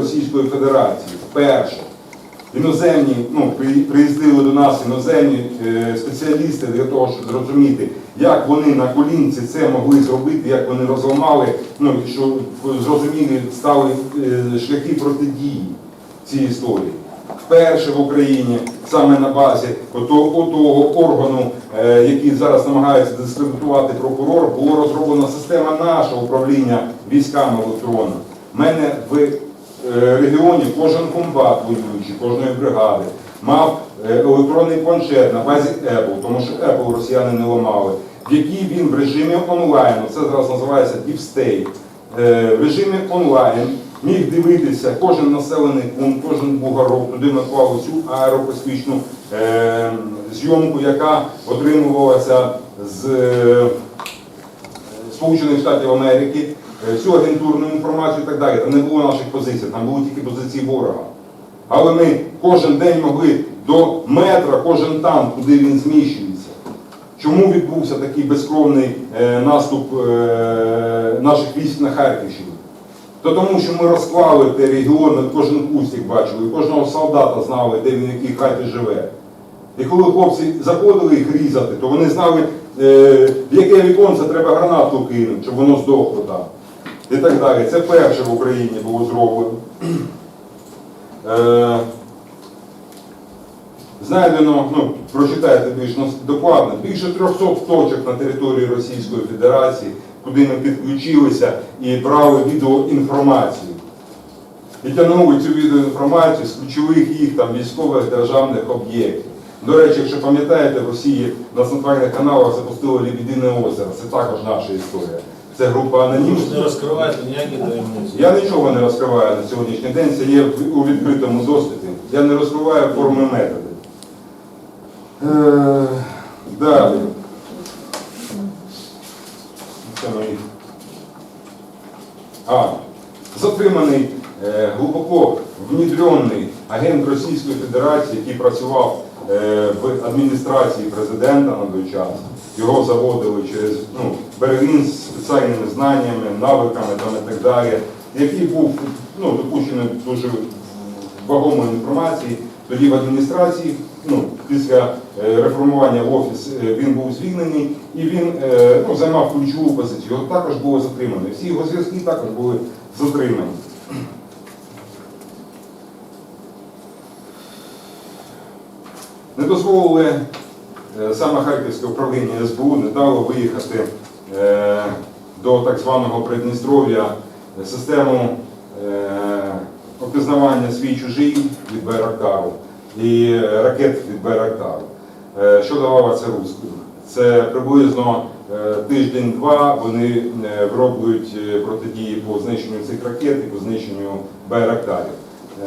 Російської Федерації. Вперше. Іноземні, ну, приїздили до нас іноземні е, спеціалісти для того, щоб зрозуміти, як вони на колінці це могли зробити, як вони розламали, ну, що зрозумілі стали е, шляхи протидії цій історії. Вперше в Україні саме на базі отого органу, е, який зараз намагається дискредитувати прокурор, було розроблена система нашого управління військами електронно. У мене в е, регіоні кожен комбат воюючий, кожної бригади. Мав е, електронний планшет на базі Apple, тому що Apple росіяни не ламали, в якій він в режимі онлайн, це зараз називається State, е, в режимі онлайн міг дивитися кожен населений пункт, кожен бугорок, туди наклали цю аерокосмічну е, зйомку, яка отримувалася з Сполучених Штатів Америки, всю агентурну інформацію і так далі. Там не було наших позицій, там були тільки позиції ворога. Але ми кожен день могли до метра, кожен танк, куди він зміщується. Чому відбувся такий безкровний е, наступ е, наших військ на Харківщину? То тому, що ми розклали той регіон, кожен кустик бачили, кожного солдата знали, де він в якій хаті живе. І коли хлопці заходили їх різати, то вони знали, е, в яке віконце треба гранату кинути, щоб воно здохло там. І так далі. Це перше в Україні було зроблено. Е, Знайдено, ну, прочитайте більш докладно, більше 300 точок на території Російської Федерації, куди ми підключилися і брали відеоінформацію. І тягнули цю відеоінформацію з ключових їх там військових державних об'єктів. До речі, якщо пам'ятаєте, в Росії на центральних каналах запустили Лебідине озеро. Це також наша історія. Це група анонімів. не розкриваєте ніякі таємниці. Я нічого не розкриваю на сьогоднішній день, це є у відкритому доступі. Я не розкриваю форми методи. Е, Далі. Це мої. А, затриманий е, глибоко внедренний агент Російської Федерації, який працював е, в адміністрації президента на той час. Його заводили через ну, Берегін з спеціальними знаннями, навиками там, і так далі, який був ну, допущений дуже вагомої інформації. Тоді в адміністрації, ну, після е, реформування в офіс е, він був звільнений і він е, ну, займав ключову позицію. Його також було затримано. Всі його зв'язки також були затримані. Не дозволили саме Харківське управління СБУ не дало виїхати е, до так званого Придністров'я е, систему е, опізнавання свій чужий від Байрактару і е, ракет від Байрактару. Е, Що давала це русським? Це приблизно е, тиждень-два вони е, вроблюють е, протидії по знищенню цих ракет і по знищенню Байрактарів.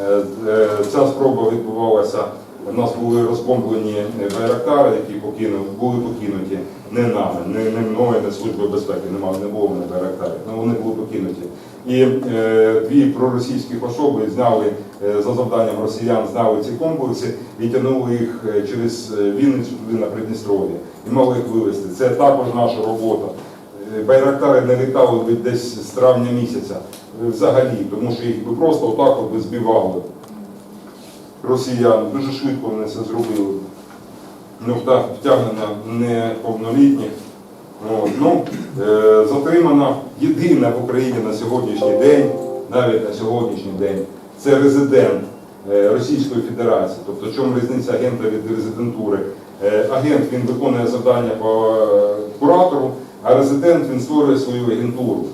Е, е, Ця спроба відбувалася. У нас були розбомблені байрактари, які покинули, були покинуті не нами, не, не мною, не службою безпеки, нема, не було мене байрактарів, але вони були покинуті. І е, дві проросійських особи зняли е, за завданням росіян, зняли ці комплекси і тягнули їх е, через е, Вінницю туди на Придністров'я і мали їх вивезти. Це також наша робота. Е, Байрактари не літали десь з травня місяця е, взагалі, тому що їх би просто отак от би збивали росіян. Дуже швидко вони це зробили. Ну, втягнено неповнолітніх. Ну, е, затримана єдина в Україні на сьогоднішній день, навіть на сьогоднішній день, це резидент е, Російської Федерації. Тобто, чому різниця агента від резидентури? Е, агент він виконує завдання по е, куратору, а резидент він створює свою агентуру.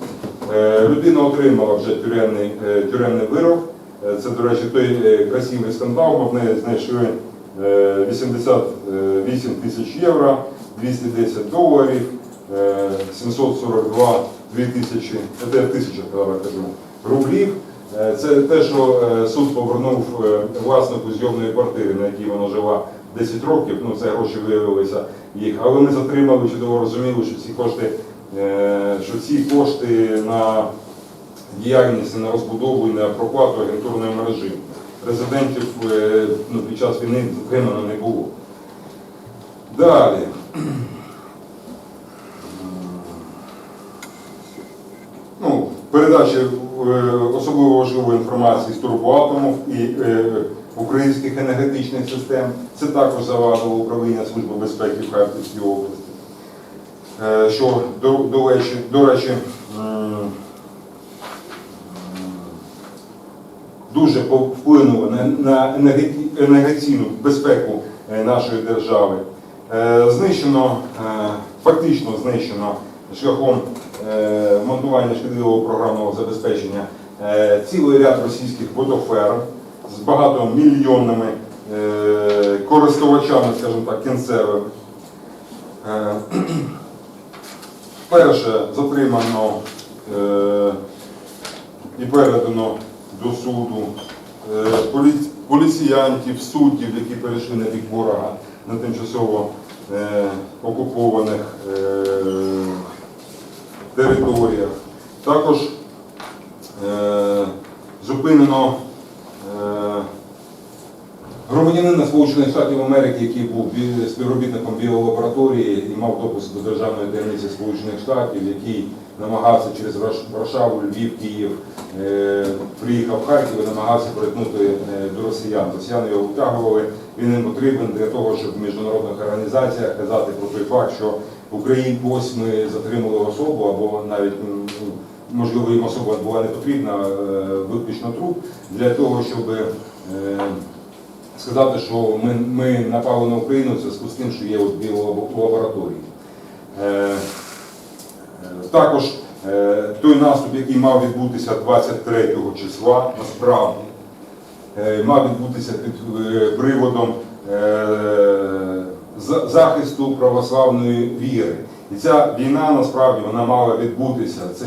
Е, людина отримала вже тюремний, е, тюремний вирок. Е, Це, до речі, той е, красивий скандал, в неї знайшли е, 88 тисяч євро, 210 доларів, е, 742 2 тисячі, це тисяча рублів. Е, Це те, що е, суд повернув е, власнику зйомної квартири, на якій вона жила 10 років. Ну, це гроші виявилися їх. Але ми затримали, чудово розуміли, що ці кошти, е, що ці кошти на діяльність, на розбудову і на проплату агентурної мережі. Резидентів е, ну, під час війни затримано не було. Далі. Ну, передачі е, особливо важливої інформації з турбоатомів і е, українських енергетичних систем. Це також завадило управління Служби безпеки в Харківській області. Що, до, до речі, до речі дуже вплинуло на, енергетичну безпеку е, нашої держави. Е, Знищено, е, фактично знищено шляхом монтування шкідливого програмного забезпечення цілий ряд російських ботофер з багатомільйонними користувачами, скажімо так, кінцевими. Перше затримано і передано до суду е, поліціянтів, суддів, які перейшли на бік ворога на тимчасово е, окупованих е, територіях. Також зупинено громадянина Сполучених Штатів Америки, який був співробітником біолабораторії і мав допуск до державної таємниці Сполучених Штатів, який намагався через Варшаву, Львів, Київ, е, приїхав в Харків і намагався перетнути е, до росіян. Росіяни його втягували. Він їм потрібен для того, щоб в міжнародних організаціях казати про той факт, що в Україні ось ми затримали особу, або навіть ну, можливо їм особа була не потрібна, е, виключно труп, для того, щоб сказати, що ми, ми напали на Україну в зв'язку з тим, що є от біолабораторії. Також е, той наступ, який мав відбутися 23 числа, насправді е, мав відбутися під е, приводом захисту православної віри. І ця війна насправді вона мала відбутися. Це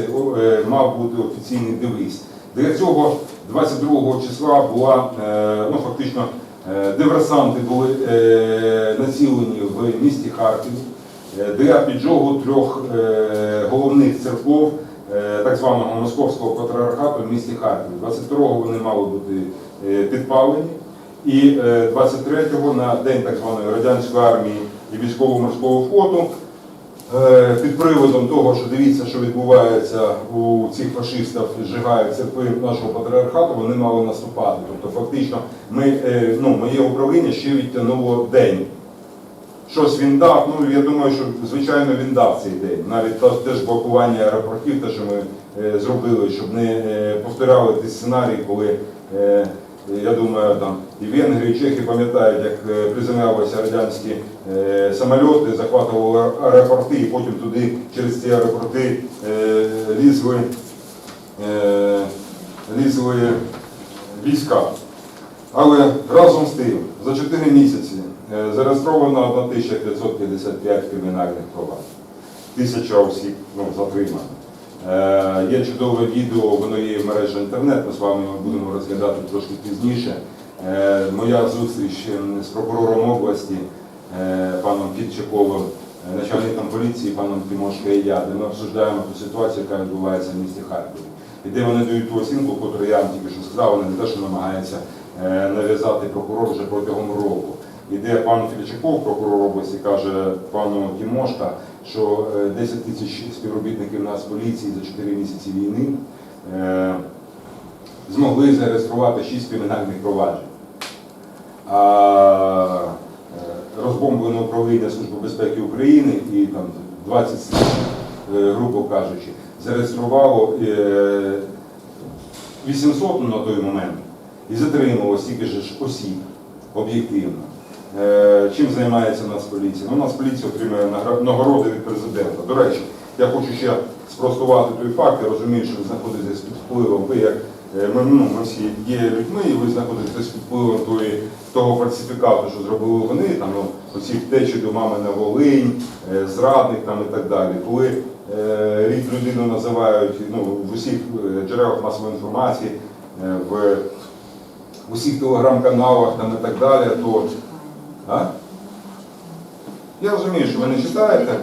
мав бути офіційний девіз. Для цього 22 числа була ну фактично диверсанти були націлені в місті Харків для піджогу трьох е, головних церков е, так званого московського патріархату в місті Харків. 22-го вони мали бути е, підпалені, і е, 23-го на день так званої радянської армії і військово-морського флоту е, під приводом того, що дивіться, що відбувається у цих фашистів, зжигають церкви нашого патріархату, вони мали наступати. Тобто, фактично, ми, е, ну, моє управління ще відтягнуло день. Щось він дав, ну я думаю, що звичайно він дав цей день. Навіть теж блокування аеропортів, те, що ми е, зробили, щоб не е, повторяли ті сценарії, коли е, я думаю, там і Венгрії, і Чехи пам'ятають, як е, приземлялися радянські е, самольоти, захватували аеропорти, і потім туди через ці аеропорти е, лізли, е, лізли війська. Але разом з тим, за 4 місяці зареєстровано 1555 кримінальних проваджень. Тисяча осіб ну, затримано. Е, Є чудове відео, воно є в мережі інтернет, ми з вами будемо розглядати трошки пізніше. Е, Моя зустріч е, з прокурором області, е, паном Фітчаковим, е, начальником поліції, паном Тимошко і я, де ми обсуждаємо ту ситуацію, яка відбувається в місті Харкові. І де вони дають ту оцінку, яку я вам тільки що сказав, вони не те, що намагаються е, нав'язати прокурор вже протягом року. І де пан Філічаков, прокурор області, каже пану Тимошка, що е, 10 тисяч співробітників нас поліції за 4 місяці війни е, змогли зареєструвати 6 кримінальних проваджень. А е, розбомблено управління Служби безпеки України і там 20 слідчих, е, грубо кажучи, зареєструвало е, 800 на той момент і затримало стільки ж осіб об'єктивно. Е, Чим займається Нацполіція? Ну, Нацполіція отримує нагороди від президента. До речі, я хочу ще спростувати той факт, я розумію, що ви знаходитесь під впливом, ви як е, ми, ну, ми всі є людьми, і ви знаходитесь під впливом тої, того фальсифікату, що зробили вони, там, ну, оці втечі до мами на Волинь, е, зрадник там і так далі. Коли рік людину називають ну, в усіх джерелах масової інформації, в усіх телеграм-каналах там і так далі, то а? я розумію, що ви не читаєте.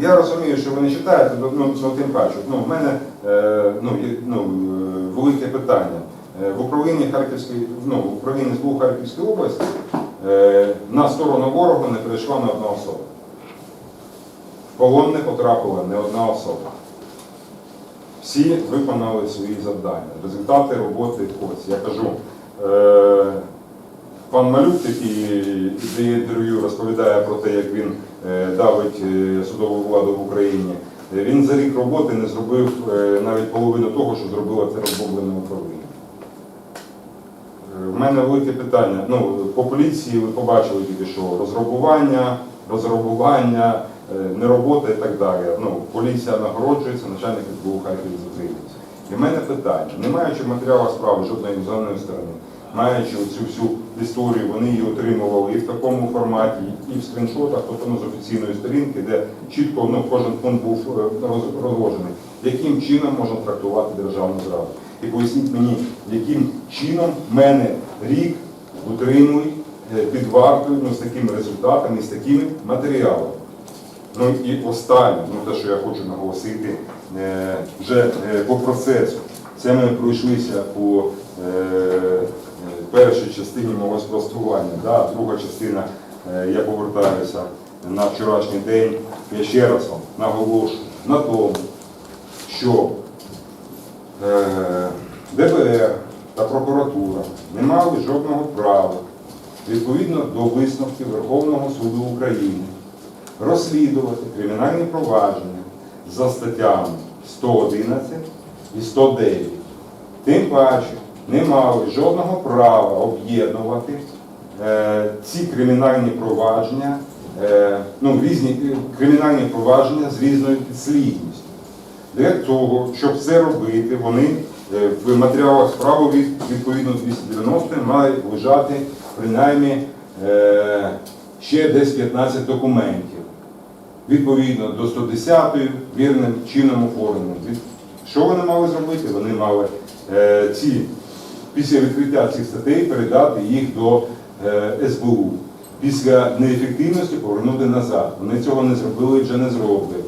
Я розумію, що ви не читаєте, ну, тим паче. Ну, в мене е, ну, є, ну, е, велике питання. Е, В управлінні Харківської, ну, в управлінні СБУ Харківської області е, на сторону ворога не прийшла не одна особа. В полон не потрапила не одна особа. всі виконали свої завдання. Результати роботи ось. Я кажу, е, пан Малюк, який дає інтерв'ю, розповідає про те, як він е, давить е, судову владу в Україні. Е, Він за рік роботи не зробив навіть половину того, що зробило це розбомблене управління. В мене велике питання. Ну, по поліції ви побачили тільки що розграбування, е, неробота і так далі. Ну, поліція нагороджується, начальник СБУ Харків затримується. І в мене питання, не маючи матеріалу справи жодної іноземної сторони, маючи цю всю історію, вони її отримували і в такому форматі, і в скріншотах, тобто ну, з офіційної сторінки, де чітко ну, кожен пункт був е, розложений, яким чином можна трактувати державну зраду. І поясніть мені, яким чином мене рік утримують е, під вартою ну, з такими результатами, з такими матеріалами. Ну і останнє, ну те, що я хочу наголосити, е, вже по процесу. Це ми пройшлися по першій частині мого спростування. Да, друга частина, е, я повертаюся на вчорашній день. Я ще раз вам наголошую на тому, що е, ДБР та прокуратура не мали жодного права відповідно до висновків Верховного суду України розслідувати кримінальні провадження за статтями 111 і 109. Тим паче не мали жодного права об'єднувати е, ці кримінальні провадження, е, ну, різні е, кримінальні провадження з різною підслідністю. Для того, щоб це робити, вони е, в матеріалах справи від, відповідно 290 мають лежати принаймні е, ще десь 15 документів. Відповідно до 110 вірним чином оформленим. Що вони мали зробити? Вони мали е, ці, після відкриття цих статей передати їх до е, СБУ. Після неефективності повернути назад. Вони цього не зробили і вже не зроблять.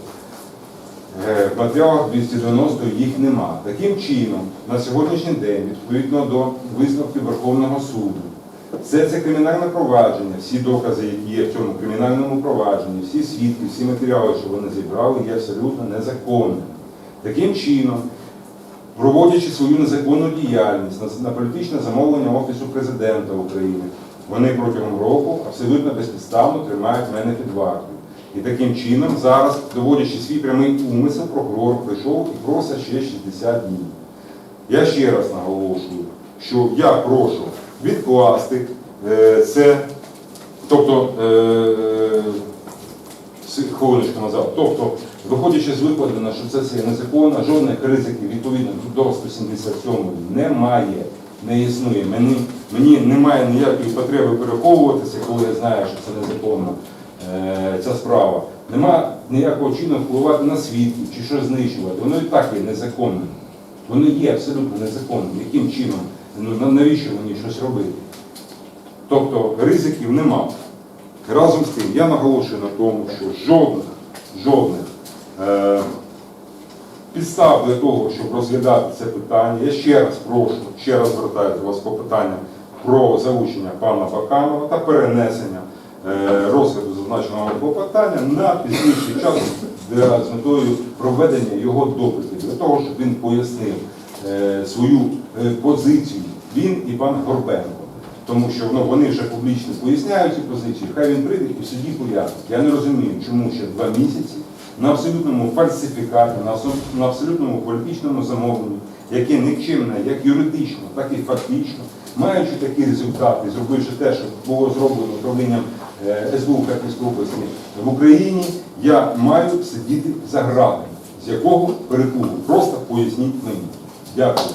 В матеріалах 290 їх нема. Таким чином, на сьогоднішній день, відповідно до висновків Верховного суду, все це кримінальне провадження, всі докази, які є в цьому кримінальному провадженні, всі свідки, всі матеріали, що вони зібрали, є абсолютно незаконними. Таким чином, проводячи свою незаконну діяльність на, політичне замовлення Офісу президента України, вони протягом року абсолютно безпідставно тримають мене під вартою. І таким чином зараз, доводячи свій прямий умисел, прокурор прийшов і просить ще 60 днів. Я ще раз наголошую, що я прошу відкласти е, це, тобто е, хвилиночку назад, тобто, виходячи з викладено, що це все незаконно, жодних ризиків відповідно до 177 немає, не існує. Мені, мені немає ніякої потреби переховуватися, коли я знаю, що це незаконно е, ця справа. Нема ніякого чину впливати на свідків чи щось знищувати. Воно і так є незаконним. Воно є абсолютно незаконним. Яким чином? Ну, навіщо мені щось робити? Тобто ризиків нема. Разом з тим, я наголошую на тому, що жодних, жодних підстав для того, щоб розглядати це питання. Я ще раз прошу, ще раз звертаю до вас по питанням про залучення пана Баканова та перенесення е, розгляду зазначеного клопотання на пізніший час з метою проведення його допитів, для того, щоб він пояснив е, свою е, позицію, він і пан Горбенко. Тому що ну, вони вже публічно поясняють ці позиції, хай він прийде і в суді пояснить. Я не розумію, чому ще два місяці на абсолютному фальсифікаті, на, абсолютному політичному замовленні, яке нікчемне як юридично, так і фактично, маючи такі результати, зробивши те, що було зроблено управлінням е, СБУ Харківської області в Україні, я маю сидіти за гратами. З якого перепугу? Просто поясніть мені. Дякую.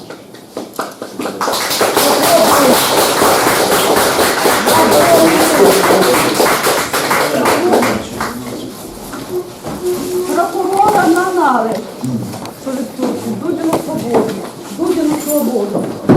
Дякую. знали, що тут будемо свободні, будемо свободні.